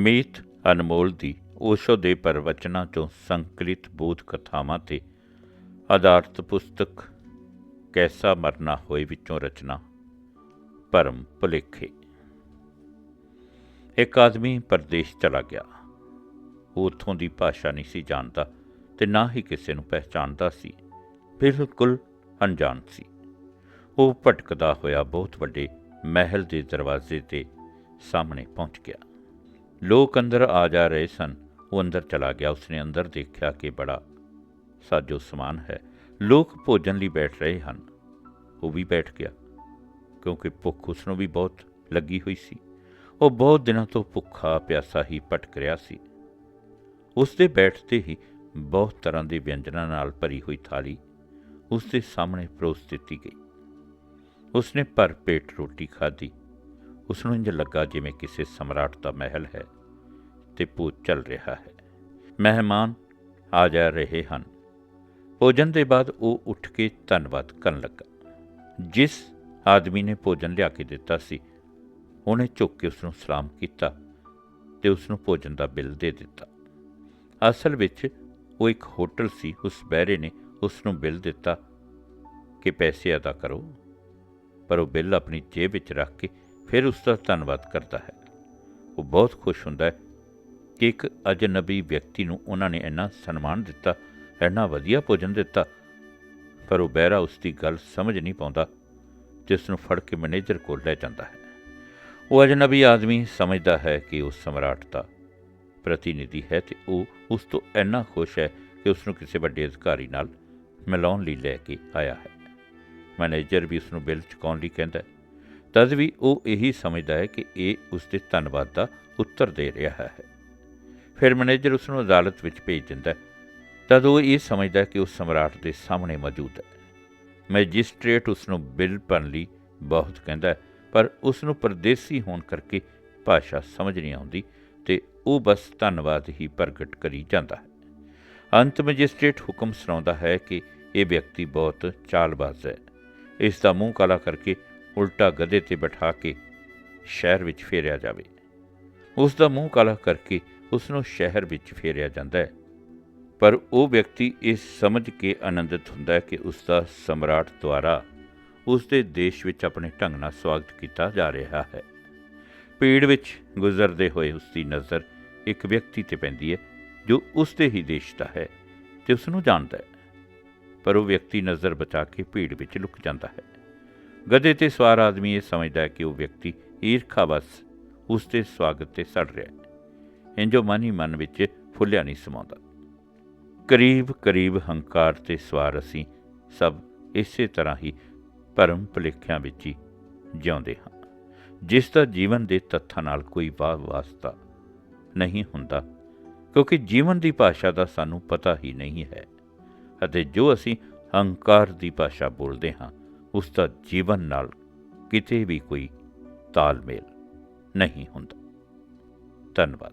ਮੀਤ ਅਨਮੋਲ ਦੀ ਓਸ਼ੋ ਦੇ ਪ੍ਰਵਚਨਾਂ ਚੋਂ ਸੰਕਲਿਤ ਬੋਧ ਕਥਾਵਾਂ ਤੇ ਆਧਾਰਿਤ ਪੁਸਤਕ ਕੈਸਾ ਮਰਨਾ ਹੋਏ ਵਿੱਚੋਂ ਰਚਨਾ, ਭਰਮ ਭੁਲੇਖੇ। ਇੱਕ ਆਦਮੀ ਪਰਦੇਸ਼ ਚਲਾ ਗਿਆ। ਉਹ ਉੱਥੋਂ ਦੀ ਭਾਸ਼ਾ ਨਹੀਂ ਸੀ ਜਾਣਦਾ ਤੇ ਨਾ ਹੀ ਕਿਸੇ ਨੂੰ ਪਹਿਚਾਣਦਾ ਸੀ। ਬਿਲਕੁਲ ਅਣਜਾਣ ਸੀ। ਉਹ ਭਟਕਦਾ ਹੋਇਆ ਬਹੁਤ ਵੱਡੇ ਮਹਿਲ ਦੇ ਦਰਵਾਜ਼ੇ ਤੇ ਸਾਹਮਣੇ ਪਹੁੰਚ ਗਿਆ। ਲੋਕ ਅੰਦਰ ਆ ਜਾ ਰਹੇ ਸਨ। ਉਹ ਅੰਦਰ ਚਲਾ ਗਿਆ। ਉਸਨੇ ਅੰਦਰ ਦੇਖਿਆ ਕਿ ਬੜਾ ਸਾਜੋ ਸਮਾਨ ਹੈ। ਲੋਕ ਭੋਜਨ ਲਈ ਬੈਠ ਰਹੇ ਹਨ। ਉਹ ਵੀ ਬੈਠ ਗਿਆ, ਕਿਉਂਕਿ ਭੁੱਖ ਉਸ ਨੂੰ ਵੀ ਬਹੁਤ ਲੱਗੀ ਹੋਈ ਸੀ। ਉਹ ਬਹੁਤ ਦਿਨਾਂ ਤੋਂ ਭੁੱਖਾ ਪਿਆਸਾ ਹੀ ਭਟਕ ਰਿਹਾ ਸੀ। ਉਸ ਦੇ ਬੈਠਦੇ ਹੀ ਬਹੁਤ ਤਰ੍ਹਾਂ ਦੇ ਵਿਅੰਜਨਾਂ ਨਾਲ ਭਰੀ ਹੋਈ ਥਾਲੀ ਉਸ ਦੇ ਸਾਹਮਣੇ ਪਰੋਸ ਦਿੱਤੀ ਗਈ। ਉਸਨੇ ਭਰ ਪੇਟ ਰੋਟੀ ਖਾਧੀ। ਉਸ ਨੂੰ ਇੰਜ ਲੱਗਾ ਜਿਵੇਂ ਕਿਸੇ ਸਮਰਾਟ ਦਾ ਮਹਿਲ ਹੈ ਤੇ ਭੂਤ ਚੱਲ ਰਿਹਾ ਹੈ। ਮਹਿਮਾਨ ਆ ਜਾ ਰਹੇ ਹਨ। ਭੋਜਨ ਦੇ ਬਾਅਦ ਉਹ ਉੱਠ ਕੇ ਧੰਨਵਾਦ ਕਰਨ ਲੱਗਾ। ਜਿਸ ਆਦਮੀ ਨੇ ਭੋਜਨ ਲਿਆ ਕੇ ਦਿੱਤਾ ਸੀ, ਉਹਨੇ ਝੁੱਕ ਕੇ ਉਸ ਨੂੰ ਸਲਾਮ ਕੀਤਾ ਤੇ ਉਸ ਨੂੰ ਭੋਜਨ ਦਾ ਬਿੱਲ ਦੇ ਦਿੱਤਾ। ਅਸਲ ਵਿੱਚ ਉਹ ਇੱਕ ਹੋਟਲ ਸੀ, ਉਸ ਬਹਿਰੇ ਨੇ ਉਸ ਨੂੰ ਬਿੱਲ ਦਿੱਤਾ ਕਿ ਪੈਸੇ ਅਦਾ ਕਰੋ, ਪਰ ਉਹ ਬਿੱਲ ਆਪਣੀ ਜੇਬ ਵਿੱਚ ਰੱਖ ਕੇ ਫਿਰ ਉਸ ਦਾ ਧੰਨਵਾਦ ਕਰਦਾ ਹੈ। ਉਹ ਬਹੁਤ ਖੁਸ਼ ਹੁੰਦਾ ਹੈ ਕਿ ਇੱਕ ਅਜਨਬੀ ਵਿਅਕਤੀ ਨੂੰ ਉਹਨਾਂ ਨੇ ਇੰਨਾ ਸਨਮਾਨ ਦਿੱਤਾ, ਇੰਨਾ ਵਧੀਆ ਭੋਜਨ ਦਿੱਤਾ, ਪਰ ਉਹ ਬਹਿਰਾ ਉਸ ਦੀ ਗੱਲ ਸਮਝ ਨਹੀਂ ਪਾਉਂਦਾ, ਜਿਸ ਨੂੰ ਫੜ ਕੇ ਮੈਨੇਜਰ ਕੋਲ ਲੈ ਜਾਂਦਾ ਹੈ। ਉਹ ਅਜਨਬੀ ਆਦਮੀ ਸਮਝਦਾ ਹੈ ਕਿ ਉਹ ਸਮਰਾਟ ਦਾ ਪ੍ਰਤੀਨਿਧੀ ਹੈ ਤੇ ਉਹ ਉਸ ਤੋਂ ਇੰਨਾ ਖੁਸ਼ ਹੈ ਕਿ ਉਸ ਨੂੰ ਕਿਸੇ ਵੱਡੇ ਅਧਿਕਾਰੀ ਨਾਲ ਮਿਲਾਉਣ ਲਈ ਲੈ ਕੇ ਆਇਆ ਹੈ। ਮੈਨੇਜਰ ਵੀ ਉਸ ਨੂੰ ਬਿੱਲ ਚੁਕਾਉਣ ਲਈ ਕਹਿੰਦਾ ਹੈ। ਤਦ ਵੀ ਉਹ ਇਹੀ ਸਮਝਦਾ ਹੈ ਕਿ ਇਹ ਉਸ ਦੇ ਧੰਨਵਾਦ ਦਾ ਉੱਤਰ ਦੇ ਰਿਹਾ ਹੈ। ਫਿਰ ਮੈਨੇਜਰ ਉਸ ਨੂੰ ਅਦਾਲਤ ਵਿੱਚ ਭੇਜ ਦਿੰਦਾ ਤਦ ਉਹ ਇਹ ਸਮਝਦਾ ਕਿ ਉਹ ਸਮਰਾਟ ਦੇ ਸਾਹਮਣੇ ਮੌਜੂਦ ਹੈ। ਮੈਜਿਸਟ੍ਰੇਟ ਉਸ ਨੂੰ ਬਿੱਲ ਭਰਨ ਲਈ ਬਹੁਤ ਕਹਿੰਦਾ ਪਰ ਉਸ ਨੂੰ ਪਰਦੇਸੀ ਹੋਣ ਕਰਕੇ ਭਾਸ਼ਾ ਸਮਝ ਨਹੀਂ ਆਉਂਦੀ ਤੇ ਉਹ ਬਸ ਧੰਨਵਾਦ ਹੀ ਪ੍ਰਗਟ ਕਰੀ ਜਾਂਦਾ ਹੈ। ਅੰਤ ਮੈਜਿਸਟ੍ਰੇਟ ਹੁਕਮ ਸੁਣਾਉਂਦਾ ਹੈ ਕਿ ਇਹ ਵਿਅਕਤੀ ਬਹੁਤ ਚਾਲਬਾਜ਼ ਹੈ। ਇਸ ਦਾ ਮੂੰਹ ਕਾਲਾ ਕਰਕੇ ਉਲਟਾ ਗਧੇ ਤੇ ਬਿਠਾ ਕੇ ਸ਼ਹਿਰ ਵਿੱਚ ਫੇਰਿਆ ਜਾਵੇ। ਉਸ ਦਾ ਮੂੰਹ ਕਾਲਾ ਕਰਕੇ ਉਸ ਨੂੰ ਸ਼ਹਿਰ ਵਿੱਚ ਫੇਰਿਆ ਜਾਂਦਾ ਹੈ। ਪਰ ਉਹ ਵਿਅਕਤੀ ਇਸ ਸਮਝ ਕੇ ਆਨੰਦਿਤ ਹੁੰਦਾ ਹੈ ਕਿ ਉਸ ਦਾ ਸਮਰਾਟ ਦੁਆਰਾ ਉਸ ਦੇ ਦੇਸ਼ ਵਿੱਚ ਆਪਣੇ ਢੰਗ ਨਾਲ ਸਵਾਗਤ ਕੀਤਾ ਜਾ ਰਿਹਾ ਹੈ। ਪੀੜ ਵਿੱਚ ਗੁਜ਼ਰਦੇ ਹੋਏ ਉਸ ਦੀ ਨਜ਼ਰ ਇੱਕ ਵਿਅਕਤੀ ਤੇ ਪੈਂਦੀ ਹੈ, ਜੋ ਉਸ ਦੇ ਹੀ ਦੇਸ਼ ਦਾ ਹੈ ਤੇ ਉਸ ਨੂੰ ਜਾਣਦਾ ਹੈ। ਪਰ ਉਹ ਵਿਅਕਤੀ ਨਜ਼ਰ ਬਚਾ ਕੇ ਭੀੜ ਵਿੱਚ ਲੁਕ ਜਾਂਦਾ ਹੈ। ਗਧੇ ਤੇ ਸਵਾਰ ਆਦਮੀ ਇਹ ਸਮਝਦਾ ਹੈ ਕਿ ਉਹ ਵਿਅਕਤੀ ਈਰਖਾਵਸ ਉਸ ਦੇ ਸਵਾਗਤ ਤੇ ਸੜ ਰਿਹਾ ਹੈ। ਇੰਜੋ ਮਨ ਹੀ ਮਨ ਵਿੱਚ ਫੁੱਲਿਆ ਨਹੀਂ ਸਮਾਉਂਦਾ। ਕਰੀਬ ਕਰੀਬ ਹੰਕਾਰ ਤੇ ਸਵਾਰ ਅਸੀਂ ਸਭ ਇਸੇ ਤਰ੍ਹਾਂ ਹੀ ਭਰਮ ਭੁਲੇਖਿਆਂ ਵਿੱਚ ਹੀ ਜਿਉਂਦੇ ਹਾਂ। ਜਿਸ ਦਾ ਜੀਵਨ ਦੇ ਤੱਥਾਂ ਨਾਲ ਕੋਈ ਵਾਹ ਵਾਸਤਾ ਨਹੀਂ ਹੁੰਦਾ, ਕਿਉਂਕਿ ਜੀਵਨ ਦੀ ਭਾਸ਼ਾ ਦਾ ਸਾਨੂੰ ਪਤਾ ਹੀ ਨਹੀਂ ਹੈ ਅਤੇ ਜੋ ਅਸੀਂ ਹੰਕਾਰ ਦੀ ਭਾਸ਼ਾ ਬੋਲਦੇ ਹਾਂ ਉਸ ਦਾ ਜੀਵਨ ਨਾਲ ਕਿਤੇ ਵੀ ਕੋਈ ਤਾਲਮੇਲ ਨਹੀਂ ਹੁੰਦਾ। ਧੰਨਵਾਦ।